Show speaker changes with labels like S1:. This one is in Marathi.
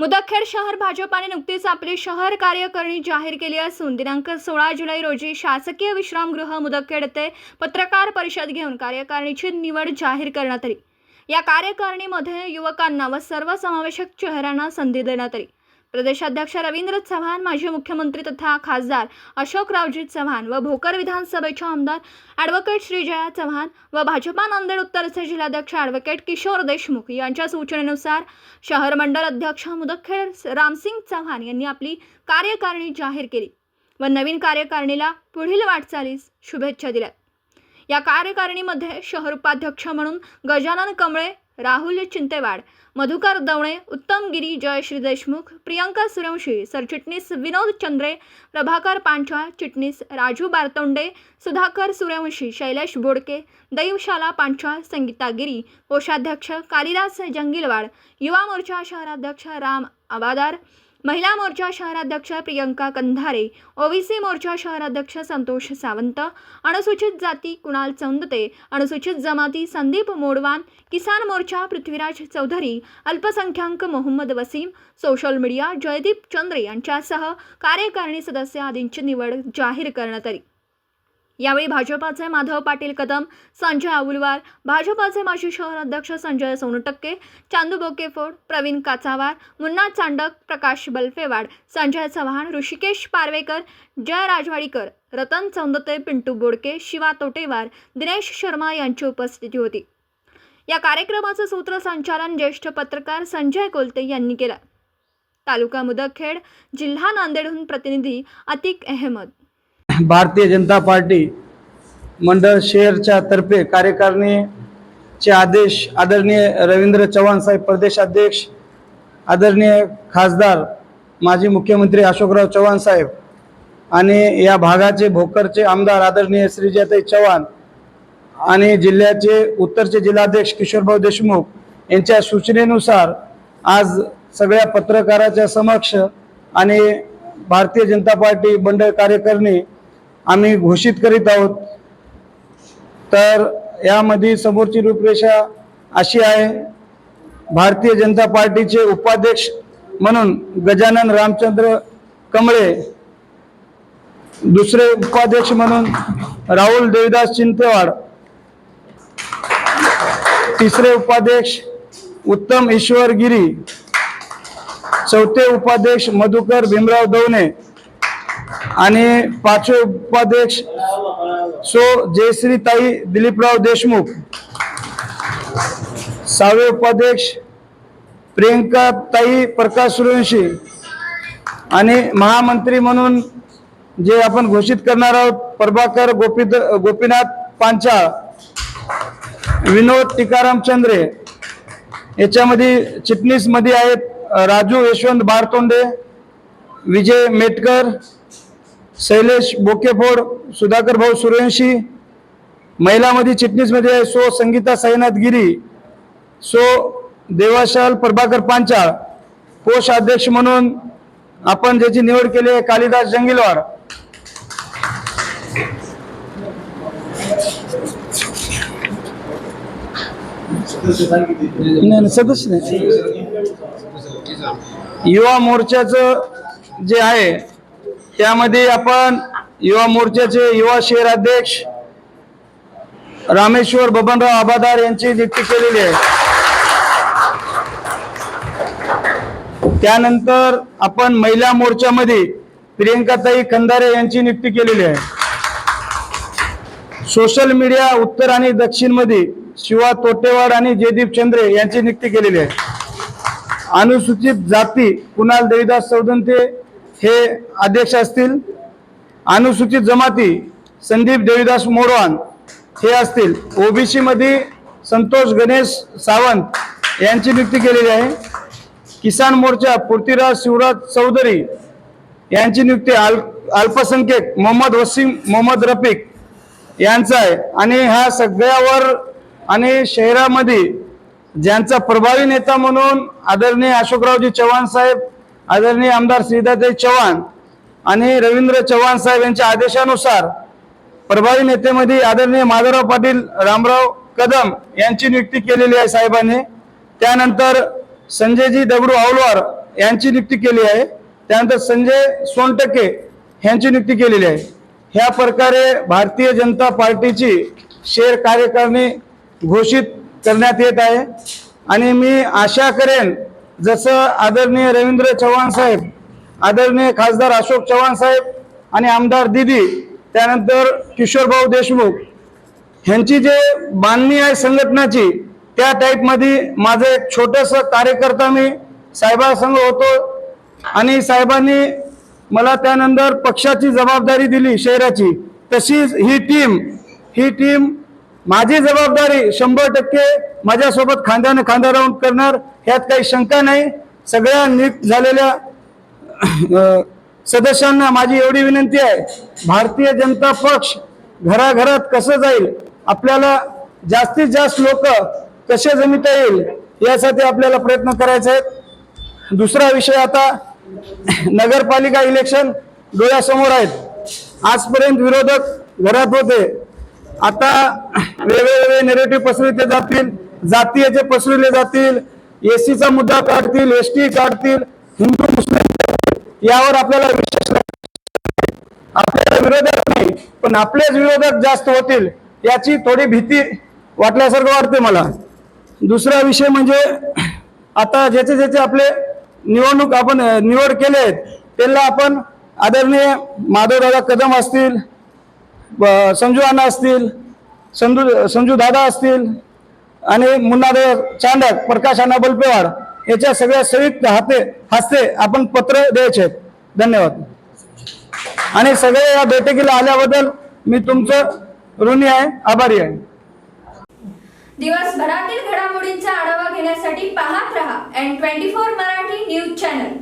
S1: मुदखेड शहर भाजपाने नुकतीच आपली शहर कार्यकारिणी जाहीर केली असून दिनांक सोळा जुलै रोजी शासकीय विश्रामगृह मुदखेड येथे पत्रकार परिषद घेऊन कार्यकारिणीची निवड जाहीर करण्यात आली. या कार्यकारिणीमध्ये युवकांना व सर्वसमावेशक चेहऱ्यांना संधी देण्यात आली. प्रदेशाध्यक्ष रवींद्र चव्हाण माजी मुख्यमंत्री तथा खासदार अशोकरावजी चव्हाण व भोकर विधानसभेचे आमदार ॲडव्होकेट श्रीजया चव्हाण व भाजपा नांदेड उत्तरचे जिल्हाध्यक्ष ॲडव्होकेट किशोर देशमुख यांच्या सूचनेनुसार शहर मंडळ अध्यक्ष मुदखेड रामसिंग चव्हाण यांनी आपली कार्यकारिणी जाहीर केली व नवीन कार्यकारिणीला पुढील वाटचालीस शुभेच्छा दिल्या. या कार्यकारिणीमध्ये शहर उपाध्यक्ष म्हणून गजानन कमळे राहुल चिंतेवाड मधुकर दवणे उत्तम गिरी जयश्री देशमुख प्रियंका सूर्यवंशी सरचिटणीस विनोद चंद्रे प्रभाकर पांचा चिटणीस राजू बारतोंडे सुधाकर सूर्यवंशी शैलेश बोडके दैवशाला पांचा संगीता गिरी कोषाध्यक्ष कालिदास जंगीलवाड युवा मोर्चा शहराध्यक्ष राम आबादार महिला मोर्चा शहराध्यक्ष प्रियंका कंधारे ओबीसी मोर्चा शहराध्यक्ष संतोष सावंत अनुसूचित जाती कुणाल चौंदते अनुसूचित जमाती संदीप मोडवान किसान मोर्चा पृथ्वीराज चौधरी अल्पसंख्याक मोहम्मद वसीम सोशल मीडिया जयदीप चंद्रे यांच्यासह कार्यकारिणी सदस्य आदींची निवड जाहीर करण्यात आली. यावेळी भाजपाचे माधव पाटील कदम संजय अवुलवार भाजपाचे माजी शहर अध्यक्ष संजय सोनटक्के चांदू बोकेफोड प्रवीण काचावार मुन्ना चांडक प्रकाश बल्फेवाड संजय चव्हाण ऋषिकेश पारवेकर जय राजवाडीकर रतन चौंदते पिंटू बोडके शिवा तोटेवार दिनेश शर्मा यांची उपस्थिती होती. या कार्यक्रमाचं सूत्रसंचालन ज्येष्ठ पत्रकार संजय कोलते यांनी केलं. तालुका मुदखेड जिल्हा नांदेडहून प्रतिनिधी अतिक अहमद.
S2: भारतीय जनता पार्टी मंडळ शेअरच्या तर्फे कार्यकारिणीचे आदेश आदरणीय रवींद्र चव्हाण साहेब प्रदेशाध्यक्ष आदरणीय खासदार माजी मुख्यमंत्री अशोकराव चव्हाण साहेब आणि या भागाचे भोकरचे आमदार आदरणीय श्रीजयताई चव्हाण आणि जिल्ह्याचे उत्तरचे जिल्हाध्यक्ष किशोरभाऊ देशमुख यांच्या सूचनेनुसार आज सगळ्या पत्रकाराच्या समक्ष आणि भारतीय जनता पार्टी मंडळ कार्यकारिणी आम्ही घोषित करीत आहोत. तर यामध्ये समोरची रूपरेषा अशी आहे. भारतीय जनता पार्टीचे उपाध्यक्ष म्हणून गजानन रामचंद्र कमळे दुसरे उपाध्यक्ष म्हणून राहुल देवीदास चिंतेवाड तिसरे उपाध्यक्ष उत्तम ईश्वर गिरी चौथे उपाध्यक्ष मधुकर भीमराव दवणे आणि पाचवे उपाध्यक्ष सो जयश्रीताई दिलीपराव देशमुख. सहावे उपाध्यक्ष प्रियंका ताई प्रकाश सूर्यवंशी. आणि महामंत्री म्हणून जे आपण घोषित करणार आहोत प्रभाकर गोपी गोपीनाथ पांचा विनोद टिकाराम चंद्रे. याच्यामध्ये चिटणीसमध्ये आहेत राजू यशवंत बारतोंडे विजय मेटकर शैलेश बोकेफोड सुधाकर भाऊ सूर्यवंशी महिलामध्ये चिटणीसमध्ये आहे सो संगीता साईनाथ गिरी सो देवाशाल प्रभाकर पांचाळ कोष अध्यक्ष म्हणून आपण ज्याची निवड केली आहे कालिदास जंगिलवाड नाही, सदस्य नाही. युवा मोर्चाचं जे आहे त्यामध्ये आपण युवा मोर्चाचे युवा शहर अध्यक्ष रामेश्वर बबनराव आबादार यांची नियुक्ती केलेली आहे. त्यानंतर आपण महिला मोर्चामध्ये प्रियंकाताई खंदारे यांची नियुक्ती केलेली आहे. सोशल मीडिया उत्तर आणि दक्षिणमध्ये शिवा तोटेवाड आणि जयदीप चंद्रे यांची नियुक्ती केलेली आहे. अनुसूचित जाती कुणाल देविदास चौदंते हे अध्यक्ष असतील अनुसूचित जमाती संदीप देवीदास मोरवान हे असतील. ओबीसी मध्ये संतोष गणेश सावंत यांची नियुक्ती केलेली आहे. किसान मोर्चा पृथ्वीराज शिवराज चौधरी यांची नियुक्ती अल अल्पसंख्यक मोहम्मद वसीम मोहम्मद रफिक यांचा आहे. आणि ह्या सगळ्यावर आणि शहरामध्ये ज्यांचा प्रभावी नेता म्हणून आदरणीय अशोकरावजी चव्हाण साहेब आदरणीय आमदार श्रीदाताई चव्हाण आणि रवींद्र चव्हाण साहेब यांच्या आदेशानुसार प्रभावी नेतेमध्ये आदरणीय माधवराव पाटील रामराव कदम यांची नियुक्ती केलेली आहे साहेबांनी. त्यानंतर संजयजी दगडू आवलवार यांची नियुक्ती केली आहे. त्यानंतर संजय सोनटके यांची नियुक्ती केलेली आहे. ह्या प्रकारे भारतीय जनता पार्टीची शेर कार्यकारिणी घोषित करण्यात येत आहे. आणि मी आशा करेन जसं आदरणीय रवींद्र चव्हाण साहेब आदरणीय खासदार अशोक चव्हाण साहेब आणि आमदार दिदी त्यानंतर किशोरभाऊ देशमुख ह्यांची जे बांधणी आहे संघटनाची त्या टाईपमध्ये माझं एक छोटंसं कार्यकर्ता मी साहेबांसंग होतो आणि साहेबांनी मला त्यानंतर पक्षाची जबाबदारी दिली शहराची. तशीच ही टीम ही टीम माझी जबाबदारी शंभर टक्के माझ्यासोबत खांद्यानं खांदा राहून करणार ह्यात काही शंका नाही. सगळ्या नियुक्त झालेल्या सदस्यांना माझी एवढी विनंती आहे भारतीय जनता पक्ष घराघरात कसं जाईल आपल्याला जास्तीत जास्त लोक कसे जमिता येईल यासाठी आपल्याला प्रयत्न करायचे आहेत. दुसरा विषय आता नगरपालिका इलेक्शन डोळ्यासमोर आहेत. आजपर्यंत विरोधक घरात होते. आता वेगवेगळे नेरेटिव्ह पसरवले जातील. जातीयचे पसरवले जातील एसीचा मुद्दा काढतील एसटी काढतील हिंदू मुस्लिम यावर आपल्याला विशेष आपल्याला विरोधक नाही पण आपलेच विरोधक जास्त होतील याची थोडी भीती वाटल्यासारखं वाटते मला. दुसरा विषय म्हणजे आता ज्याचे ज्याचे आपले निवडणूक आपण निवड केले आहेत त्यांना आपण आदरणीय माधवदादा कदम असतील संजू अण्णा असतील संजू संजू दादा असतील आणि मुन्नादेव चांडक प्रकाश अण्णा बलपेवाड याच्या सगळ्या संयुक्त हाते हस्ते आपण पत्र द्यायचे धन्यवाद. आणि सगळे या बैठकीला आल्याबद्दल मी तुमचं ऋणी आहे आभारी आहे.
S1: दिवसभरातील घडामोडींचा आढावा घेण्यासाठी पाहत रहा N twenty four Marathi news channel